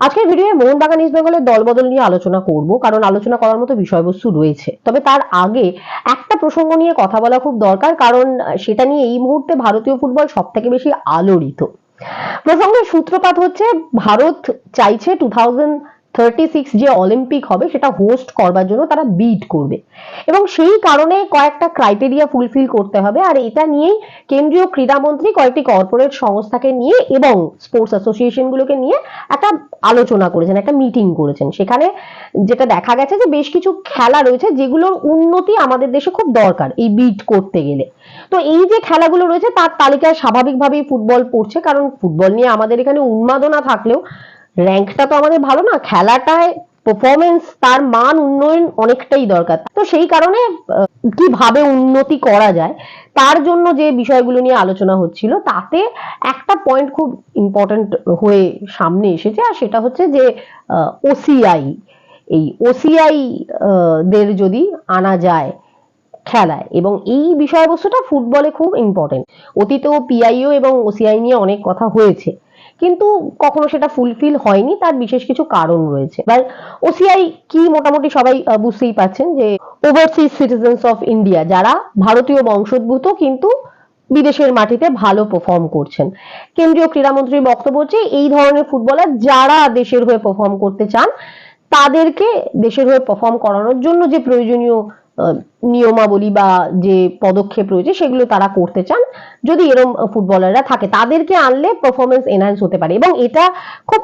আজকের ভিডিওয়ে মোহনবাগান ইস্ট বেঙ্গলের দলবদল নিয়ে আলোচনা করব, কারণ আলোচনা করার মতো বিষয়বস্তু রয়েছে। তবে তার আগে একটা প্রসঙ্গ নিয়ে কথা বলা খুব দরকার, কারণ সেটা নিয়ে এই মুহূর্তে ভারতীয় ফুটবল সব থেকে বেশি আলোড়িত। প্রসঙ্গের সূত্রপাত হচ্ছে, ভারত চাইছে টু থাউজেন্ড থার্টি সিক্স যে অলিম্পিক হবে সেটা হোস্ট করবার জন্য তারা বিড করবে। এবং সেই কারণে কয়েকটা ক্রাইটেরিয়া ফুলফিল করতে হবে। আর এটা নিয়েই কেন্দ্রীয় ক্রীড়ামন্ত্রী কয়েকটি কর্পোরেট সংস্থাকে নিয়ে এবং স্পোর্টস অ্যাসোসিয়েশনগুলোকে নিয়ে একটা আলোচনা করেছেন, একটা মিটিং করেছেন। সেখানে যেটা দেখা গেছে যে বেশ কিছু খেলা রয়েছে যেগুলোর উন্নতি আমাদের দেশে খুব দরকার এই বিট করতে গেলে। তো এই যে খেলাগুলো রয়েছে তার তালিকায় স্বাভাবিকভাবেই ফুটবল পড়ছে। কারণ ফুটবল নিয়ে আমাদের এখানে উন্মাদনা থাকলেও র্যাঙ্কটা তো আমাদের ভালো না, খেলাটায় পারফরমেন্স তার মান, উন্নয়ন অনেকটাই দরকার। তো সেই কারণে কীভাবে উন্নতি করা যায়, তার জন্য যে বিষয়গুলো নিয়ে আলোচনা হচ্ছিল, তাতে একটা পয়েন্ট খুব ইম্পর্ট্যান্ট হয়ে সামনে এসেছে, আর সেটা হচ্ছে যে ওসিআই এই ওসিআই দের যদি আনা যায় খেলায়, এবং এই বিষয়বস্তুটা ফুটবলে খুব ইম্পর্টেন্ট অতীতেও পিআইও এবং ওসিআই নিয়ে অনেক কথা হয়েছে। কিন্তু কখনো সেটা ফুলফিল হয়নি, তার বিশেষ কিছু কারণ রয়েছে। এবার ওসিআই কি মোটামুটি সবাই বুঝতেই পাচ্ছেন যে ওভারসিজ সিটিজেন্স অফ ইন্ডিয়া যারা ভারতীয় বংশোদ্ভূত কিন্তু বিদেশের মাটিতে ভালো পারফর্ম করছেন। কেন্দ্রীয় ক্রীড়ামন্ত্রীর বক্তব্য হচ্ছে, এই ধরনের ফুটবলার যারা দেশের হয়ে পারফর্ম করতে চান, তাদেরকে দেশের হয়ে পারফর্ম করানোর জন্য যে প্রয়োজনীয় নিয়মাবলী বা যে পদক্ষেপ রয়েছে সেগুলো তারা করতে চান। যদি এরম ফুটবলাররা থাকে, তাদেরকে আনলে পারফরমেন্স এনহ্যান্স হতে পারে এবং এটা খুব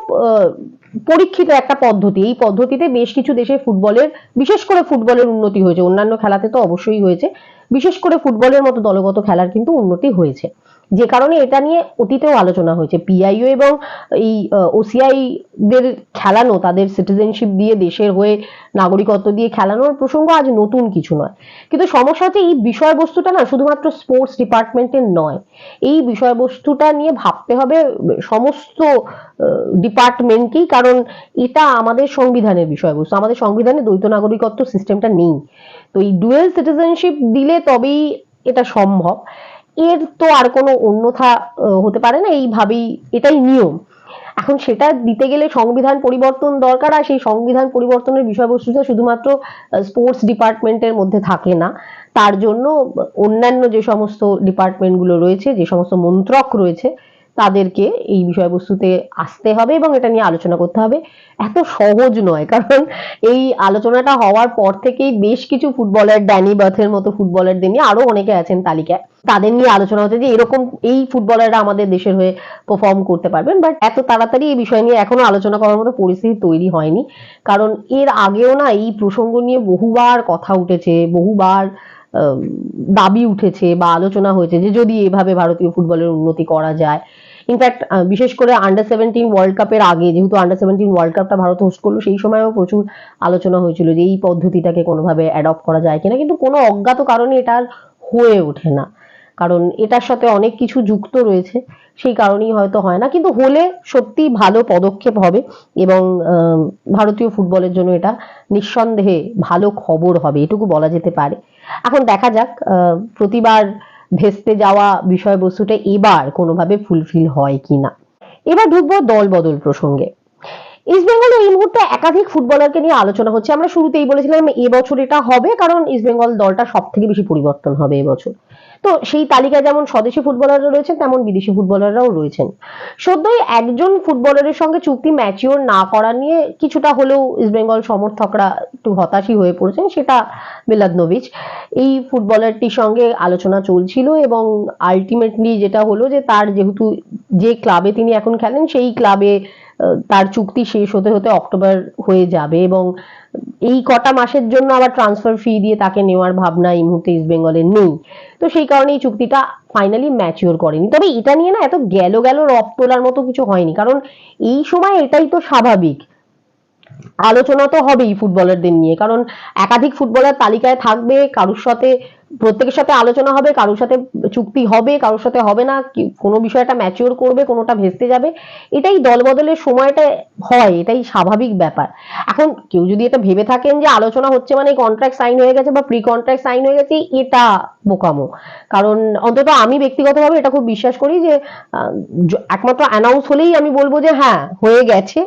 পরীক্ষিত একটা পদ্ধতি। এই পদ্ধতিতে বেশ কিছু দেশে ফুটবলের, বিশেষ করে ফুটবলের উন্নতি হয়েছে। অন্যান্য খেলাতে তো অবশ্যই হয়েছে। বিশেষ করে ফুটবলের মতো দলগত খেলার কিন্তু উন্নতি হয়েছে। যে কারণে এটা নিয়ে অতীতেও আলোচনা হয়েছে। পিআইও এবং এই ওসিআই দের খেলানো, তাদের সিটিজেনশিপ দিয়ে দেশের হয়ে নাগরিকত্ব দিয়ে খেলানোর প্রসঙ্গ আজ নতুন কিছু নয়। কিন্তু সমস্যা হচ্ছে এই বিষয়বস্তুটা না শুধুমাত্র স্পোর্টস ডিপার্টমেন্টের নয়। এই বিষয়বস্তুটা নিয়ে ভাবতে হবে সমস্ত ডিপার্টমেন্টকেই কারণ এটা আমাদের সংবিধানের বিষয়বস্তু। আমাদের সংবিধানে দ্বৈত নাগরিকত্ব সিস্টেমটা নেই। তো এই ডুয়েল সিটিজেনশিপ দিলে তবেই এটা সম্ভব। এর তো আর কোনো অন্যথা হতে পারে না, এইভাবেই এটাই নিয়ম। এখন সেটা দিতে গেলে সংবিধান পরিবর্তন দরকার, আর সেই সংবিধান পরিবর্তনের বিষয়বস্তুটা শুধুমাত্র স্পোর্টস ডিপার্টমেন্টের মধ্যে থাকে না। তার জন্য অন্যান্য যে সমস্ত ডিপার্টমেন্টগুলো রয়েছে, যে সমস্ত মন্ত্রক রয়েছে তাদেরকে এই বিষয়বস্তুতে আসতে হবে এবং এটা নিয়ে আলোচনা করতে হবে। এত সহজ নয়, কারণ এই আলোচনাটা হওয়ার পর থেকেই বেশ কিছু ফুটবলার, ড্যানি বাথের মতো ফুটবলারদের নিয়ে আরও অনেকে আছেন তালিকায়। তাদের নিয়ে আলোচনা হচ্ছে যে এরকম এই ফুটবলাররা আমাদের দেশের হয়ে পারফর্ম করতে পারবেন। বাট এত তাড়াতাড়ি এই বিষয় নিয়ে এখনও আলোচনা করার মতো পরিস্থিতি তৈরি হয়নি। কারণ এর আগেও না এই প্রসঙ্গ নিয়ে বহুবার কথা উঠেছে, বহুবার দাবি উঠেছে বা আলোচনা হয়েছে যে যদি এভাবে ভারতীয় ফুটবলের উন্নতি করা যায় ইনফ্যাক্ট বিশেষ করে আন্ডার সেভেন্টিন ওয়ার্ল্ড কাপের আগে, যেহেতু আন্ডার সেভেন্টিন ওয়ার্ল্ড কাপটা ভারত হোস্ট করল, সেই সময়ও প্রচুর আলোচনা হয়েছিল যে এই পদ্ধতিটাকে কোনোভাবে অ্যাডপ্ট করা যায় কিনা। কিন্তু কোনো অজ্ঞাত কারণে এটা আর হয়ে ওঠে না। কারণ এটার সাথে অনেক কিছু যুক্ত রয়েছে, সেই কারণেই হয়তো হয় না। কিন্তু হলে সত্যি ভালো পদক্ষেপ হবে এবং ভারতীয় ফুটবলের জন্য এটা নিঃসন্দেহে ভালো খবর হবে, এটুকু বলা যেতে পারে। এখন দেখা যাক প্রতিবার ভেস্তে যাওয়া বিষয়বস্তুটা এবার কোনোভাবে ফুলফিল হয় কিনা। এবার ঢুকবো দল বদল প্রসঙ্গে। ইস্টবেঙ্গলে এই মুহূর্তে একাধিক ফুটবলারকে নিয়ে আলোচনা হচ্ছে। আমরা শুরুতেই বলেছিলাম এবছর এটা হবে, কারণ ইস্টবেঙ্গল দলটা সব থেকে বেশি পরিবর্তন হবে এবছর। তো সেই তালিকায় যেমন স্বদেশি ফুটবলাররা রয়েছেন, তেমন বিদেশি ফুটবলাররাও রয়েছেন। সদ্যই একজন ফুটবলারের সঙ্গে চুক্তি ম্যাচিওর না করা নিয়ে কিছুটা হলেও ইস্টবেঙ্গল সমর্থকরা একটু হতাশই হয়ে পড়েছেন, সেটা মিলাদনোভিচ এই ফুটবলারটির সঙ্গে আলোচনা চলছিল এবং আলটিমেটলি যেটা হলো যে তার যেহেতু যে ক্লাবে তিনি এখন খেলেন, সেই ক্লাবে তার চুক্তি শেষ হতে হতে অক্টোবর হয়ে যাবে এবং এই কটা মাসের জন্য আবার ট্রান্সফার ফি দিয়ে তাকে নেওয়ার ভাবনা এই মুহূর্তে ইস্ট বেঙ্গলের নেই। তো সেই কারণে এই চুক্তিটা ফাইনালি ম্যাচিওর করেনি। তবে এটা নিয়ে না এত গেল গেল রব তোলার মতো কিছু হয়নি, কারণ এই সময় এটাই তো স্বাভাবিক। আলোচনা তো হবেই ফুটবলারদের নিয়ে, কারণ একাধিক ফুটবলার তালিকায় থাকবে, কারোর সাথে প্রত্যেকের সাথে আলোচনা হবে, কারোর সাথে চুক্তি হবে, কারোর সাথে হবে না কোনো বিষয়টা ম্যাচিওর করবে, কোনোটা ভেস্তে যাবে, এটাই দল বদলের সময়টা হয়, এটাই স্বাভাবিক ব্যাপার। এখন কেউ যদি এটা ভেবে থাকেন যে আলোচনা হচ্ছে মানে কন্ট্রাক্ট সাইন হয়ে গেছে বা প্রি কন্ট্রাক্ট সাইন হয়ে গেছে, এটা বোকামো। কারণ অন্তত আমি ব্যক্তিগতভাবে এটা খুব বিশ্বাস করি যে একমাত্র অ্যানাউন্স হলেই আমি বলব যে হ্যাঁ হয়ে গেছে।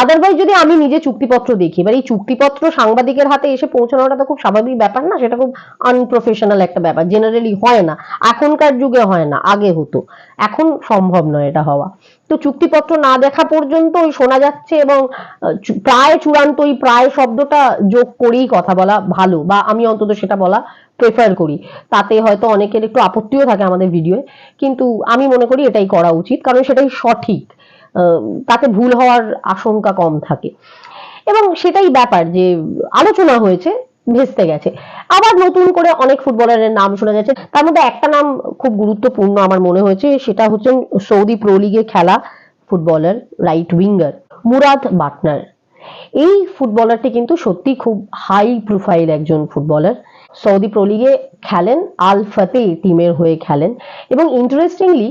আদারওয়াইজ যদি আমি নিজে চুক্তিপত্র দেখি, এবার এই চুক্তিপত্র সাংবাদিকের হাতে এসে পৌঁছানোটা তো খুব স্বাভাবিক ব্যাপার না, সেটা খুব আনপ্রফেশনাল একটা ব্যাপার। জেনারেলি হয় না। এখনকার যুগে হয় না। আগে হতো। এখন সম্ভব নয় এটা হওয়া। তো চুক্তিপত্র না দেখা পর্যন্ত ওই শোনা যাচ্ছে এবং প্রায় চূড়ান্ত ওই প্রায় শব্দটা যোগ করেই কথা বলা ভালো বা আমি অন্তত সেটা বলা প্রেফার করি। তাতে হয়তো অনেকের একটু আপত্তিও থাকে আমাদের ভিডিওয়ে কিন্তু আমি মনে করি এটাই করা উচিত। কারণ সেটাই সঠিক। তাতে ভুল হওয়ার আশঙ্কা কম থাকে। এবং সেটাই ব্যাপার যে, আলোচনা হয়েছে। ভেস্তে গেছে। আবার নতুন করে অনেক ফুটবলারের নাম শোনা যাচ্ছে। তার মধ্যে একটা নাম খুব গুরুত্বপূর্ণ আমার মনে হয়েছে, সেটা হচ্ছেন সৌদি প্রো লিগে খেলা footballer right winger Murad Batna. এই ফুটবলারটি কিন্তু সত্যি খুব হাই প্রোফাইল একজন ফুটবলার। সৌদি প্রো লিগে খেলেন, আল ফাতে টিমের হয়ে খেলেন। এবং ইন্টারেস্টিংলি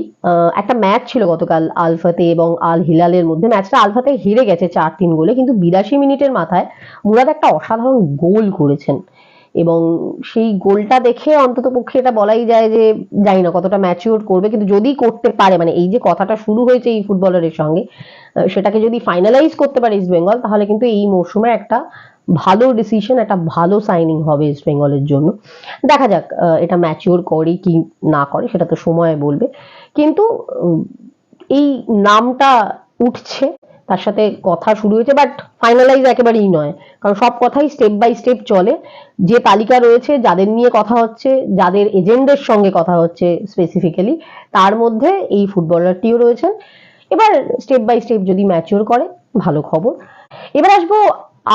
একটা ম্যাচ ছিল গতকাল আল ফাতে এবং আল হিলালের মধ্যে। ম্যাচটা আল ফাতে হেরে গেছে চার তিন গোলে, কিন্তু বিরাশি মিনিটের মাথায় মুরাদ একটা অসাধারণ গোল করেছেন। এবং সেই গোলটা দেখে অন্তত পক্ষে এটা বলাই যায় যে, জানি না কতটা ম্যাচিওর করবে, কিন্তু যদি করতে পারে মানে এই যে কথাটা শুরু হয়েছে এই ফুটবলারের সঙ্গে সেটাকে যদি ফাইনালাইজ করতে পারে ইস্ট বেঙ্গল তাহলে কিন্তু এই মরশুমে একটা ভালো ডিসিশন একটা ভালো সাইনিং হবে ইস্ট বেঙ্গলের জন্য। দেখা যাক এটা ম্যাচিওর করে কি না করে, সেটা তো সময় বলবে। কিন্তু এই নামটা উঠছে, তার সাথে কথা শুরু হয়েছে বাট ফাইনালাইজ একেবারেই নয়। কারণ সব কথাই স্টেপ বাই স্টেপ চলে। যে তালিকা রয়েছে, যাদের নিয়ে কথা হচ্ছে, যাদের এজেন্টদের সঙ্গে কথা হচ্ছে স্পেসিফিক্যালি তার মধ্যে এই ফুটবলারটিও রয়েছেন। এবার স্টেপ বাই স্টেপ যদি ম্যাচিওর করে, ভালো খবর। এবার আসব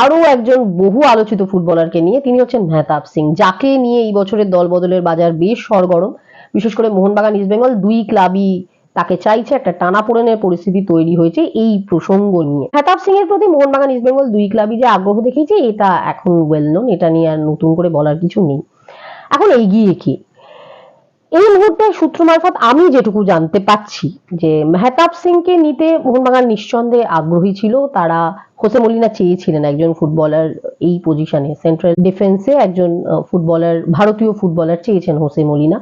আরও একজন বহু আলোচিত ফুটবলারকে নিয়ে তিনি হচ্ছেন মেহতাব সিং, যাকে নিয়ে এই বছরের দল বদলের বাজার বেশ সরগরম। বিশেষ করে মোহনবাগান ইস্ট বেঙ্গল দুই ক্লাবই তাকে চাইছে একটা টানাপোড়েনের পরিস্থিতি তৈরি হয়েছে এই প্রসঙ্গ নিয়ে। মেহতাব সিং এর প্রতি মোহনবাগান ইস্ট বেঙ্গল দুই ক্লাবই যে আগ্রহ দেখিয়েছে, এটা এখন ওয়েল নোন এটা নিয়ে আর নতুন করে বলার কিছু নেই। এখন এগিয়ে কি? এই মুহূর্তে সূত্র মারফত আমি যেটুকু জানতে পাচ্ছি যে মেহতাব সিংকে নিতে মোহনবাগান নিঃসন্দেহে আগ্রহী ছিল। তারা হোসে মলিনা চেয়েছিলেন একজন ফুটবলার এই পজিশনে সেন্ট্রাল ডিফেন্সে একজন ফুটবলার, ভারতীয় ফুটবলার চেয়েছেন হোসে মলিনা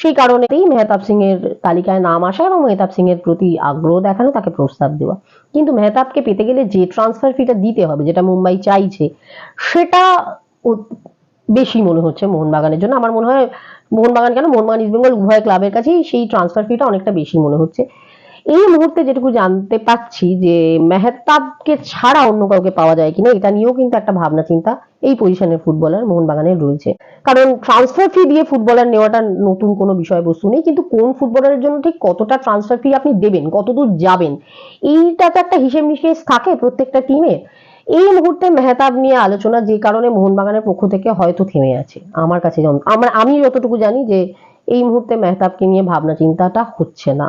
সেই কারণেই মেহতাব সিং এর তালিকায় নাম আসা এবং মেহতাব সিং এর প্রতি আগ্রহ দেখানো, তাকে প্রস্তাব দেওয়া। কিন্তু মেহতাবকে পেতে গেলে যে ট্রান্সফার ফিটা দিতে হবে, যেটা মুম্বাই চাইছে, সেটা বেশি মনে হচ্ছে মোহনবাগানের জন্য। আমার মনে হয় মোহনবাগান কেন? মোহনবাগান ইস্ট বেঙ্গল উভয় ক্লাবের কাছেই সেই ট্রান্সফার ফিটা অনেকটা বেশি মনে হচ্ছে। এই মুহূর্তে যেটুকু জানতে পাচ্ছি যে মেহতাবকে ছাড়া অন্য কাউকে পাওয়া যায় কিনা, এটা নিয়েও কিন্তু একটা ভাবনা চিন্তা এই পজিশনের ফুটবলার মোহনবাগানের রয়েছে। কারণ ট্রান্সফার ফি দিয়ে ফুটবলার নেওয়াটা নতুন কোনো বিষয়বস্তু নেই, কিন্তু কোন ফুটবলারের জন্য ঠিক কতটা ট্রান্সফার ফি আপনি দেবেন, কতদূর যাবেন এইটা তো একটা হিসেব নিকেশ থাকে প্রত্যেকটা টিমে এই মুহূর্তে মেহতাব নিয়ে আলোচনা যে কারণে মোহনবাগানের পক্ষ থেকে হয়তো থেমে আছে, আমার কাছে আমার, আমি যতটুকু জানি যে এই মুহূর্তে মেহতাবকে নিয়ে ভাবনা চিন্তাটা হচ্ছে না।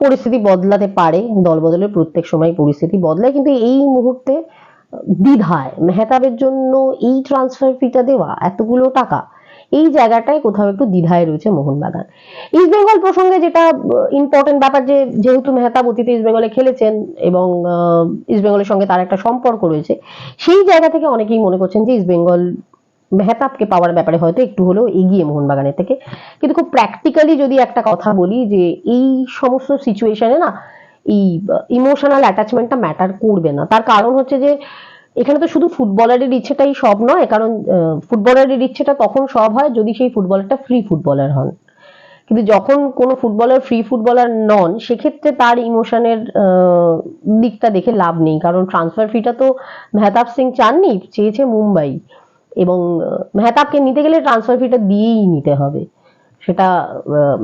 পরিস্থিতি বদলাতে পারে দল বদলের প্রত্যেক সময় পরিস্থিতি বদলায়, কিন্তু এই মুহূর্তে দ্বিধায়, মেহতাবের জন্য এই ট্রান্সফার ফিটা দেওয়া, এতগুলো টাকা এই জায়গাটায় কোথাও একটু দ্বিধায় রয়েছে মোহনবাগান। ইস্ট বেঙ্গল প্রসঙ্গে যেটা ইম্পর্টেন্ট ব্যাপার যে, যেহেতু মেহতাব অতীতে ইস্ট বেঙ্গলে খেলেছেন এবং ইস্ট বেঙ্গলের সঙ্গে তার একটা সম্পর্ক রয়েছে, সেই জায়গা থেকে অনেকেই মনে করছেন যে ইস্ট বেঙ্গল মেহতাবকে পাওয়ার ব্যাপারে হয়তো একটু হলেও এগিয়ে মোহনবাগানের থেকে। কিন্তু খুব প্র্যাকটিক্যালি যদি একটা কথা বলি যে, এই সমস্ত সিচুয়েশনে না, এই ইমোশনাল অ্যাটাচমেন্টটা ম্যাটার করবে না। তার কারণ হচ্ছে যে এখানে তো শুধু ফুটবলারের ইচ্ছেটাই সব নয়, কারণ ফুটবলারের ইচ্ছেটা তখন সব হয় যদি সেই ফুটবলারটা ফ্রি ফুটবলার হন। কিন্তু যখন কোনো ফুটবলার ফ্রি ফুটবলার নন, সেক্ষেত্রে তার ইমোশনের দিকটা দেখে লাভ নেই। কারণ ট্রান্সফার ফিটা তো মেহতাব সিং চাননি, চেয়েছে মুম্বাই। এবং মেহতাবকে নিতে গেলে ট্রান্সফার ফিটা দিয়েই নিতে হবে। সেটা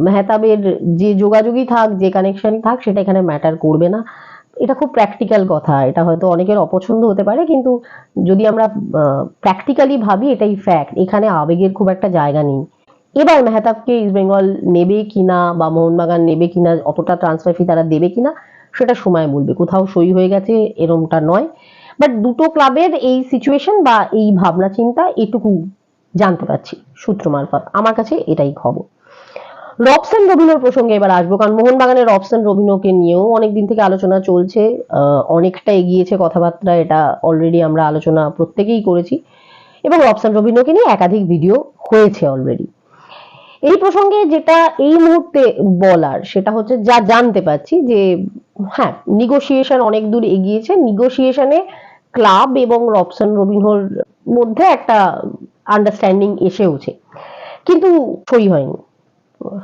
মেহতাবের যে যোগাযোগই থাক, যে কানেকশনই থাক, সেটা এখানে ম্যাটার করবে না। এটা খুব প্র্যাকটিক্যাল কথা। এটা হয়তো অনেকের অপছন্দ হতে পারে, কিন্তু যদি আমরা প্র্যাকটিক্যালি ভাবি, এটাই ফ্যাক্ট এখানে আবেগের খুব একটা জায়গা নেই। এবার মেহতাবকে ইস্ট বেঙ্গল নেবে কিনা বা মোহনবাগান নেবে কিনা, অতটা ট্রান্সফার ফি তারা দেবে কিনা, সেটা সময় বলবে। কোথাও সই হয়ে গেছে, এরমটা নয়। বাট দুটো ক্লাবের এই সিচুয়েশন বা এই ভাবনা চিন্তা এটুকু জানতে পারছি, সূত্র মারফত। আমার কাছে এটাই খবর। রবসন রবিনোর প্রসঙ্গে এবার আসব, কারণ মোহনবাগানের রবসন রবিনোকে নিয়েও অনেকদিন থেকে আলোচনা চলছে। অনেকটা এগিয়েছে কথাবার্তা, এটা অলরেডি আমরা আলোচনা প্রত্যেকেই করেছি। এবং রবসন রবিনোকে নিয়ে একাধিক ভিডিও হয়েছে অলরেডি এই প্রসঙ্গে যেটা এই মুহূর্তে বলার, সেটা হচ্ছে যা জানতে পাচ্ছি যে হ্যাঁ নিগোসিয়েশন অনেক দূর এগিয়েছে। নিগোসিয়েশনে ক্লাব এবং রবসন রবিনহোর মধ্যে একটা আন্ডারস্ট্যান্ডিং এসেওছে। কিন্তু সই হয়নি।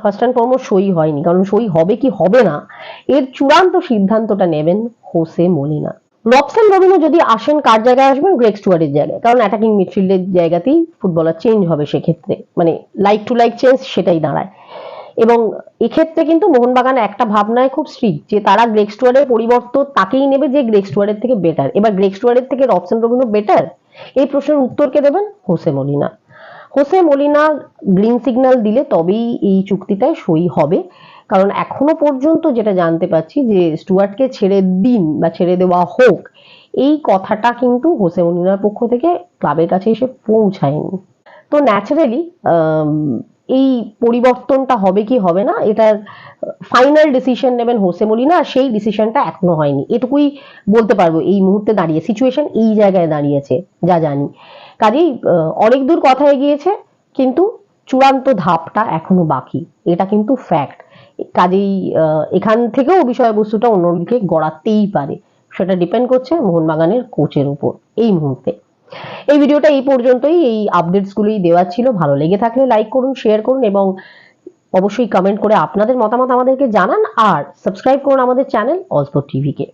ফার্স্ট অ্যান্ড ফরমোস্ট সই হয়নি। কারণ সই হবে কি হবে না, এর চূড়ান্ত সিদ্ধান্তটা নেবেন হোসে মলিনা। রবসন রবিনো যদি আসেন, কার জায়গায় আসবেন? গ্রেক স্টুয়ার্ডের জায়গায়। কারণ অ্যাটাকিং মিডফিল্ডের জায়গাতেই ফুটবলার চেঞ্জ হবে সেক্ষেত্রে। মানে লাইক টু লাইক চেঞ্জ সেটাই দাঁড়ায়। এবং এক্ষেত্রে কিন্তু মোহনবাগান একটা ভাবনায় খুব স্ট্রিক্ট যে তারা গ্রেক স্টুয়ার্ডের পরিবর্তন তাকেই নেবে যে গ্রেক স্টুয়ার্ডের থেকে বেটার এবার গ্রেক স্টুয়ার্ডের থেকে রবসন রবিনো বেটার এই প্রশ্নের উত্তরকে দেবেন? Jose Molina. Jose Molina green signal দিলে তবেই এই চুক্তিটায় সই হবে। কারণ এখনও পর্যন্ত যেটা জানতে পাচ্ছি যে স্টুয়ার্টকে ছেড়ে দিন বা ছেড়ে দেওয়া হোক, এই কথাটা কিন্তু হোসে মলিনার পক্ষ থেকে ক্লাবের কাছে এসে পৌঁছায়নি। তো ন্যাচারালি এই পরিবর্তনটা হবে কি হবে না এটার ফাইনাল ডিসিশন নেবেন হোসে মলিনা, আর সেই ডিসিশনটা এখনও হয়নি। এটুকুই বলতে পারব, এই মুহূর্তে দাঁড়িয়ে সিচুয়েশন এই জায়গায় দাঁড়িয়েছে, যা জানি। কাজেই অনেক দূর কথা এগিয়েছে, কিন্তু চূড়ান্ত ধাপটা এখনও বাকি। এটা কিন্তু ফ্যাক্ট কাজেই এখান থেকেও বিষয়বস্তুটা অন্যদিকে গড়াতেই পারে। সেটা ডিপেন্ড করছে মোহনবাগানের কোচের উপর এই মুহূর্তে। এই ভিডিওটা এই পর্যন্তই। এই আপডেটস গুলোই দেওয়ার ছিল। ভালো লেগে থাকলে লাইক করুন শেয়ার করুন এবং অবশ্যই কমেন্ট করে আপনাদের মতামত আমাদেরকে জানান আর সাবস্ক্রাইব করুন আমাদের চ্যানেল অলস্পোর্ট টিভিকে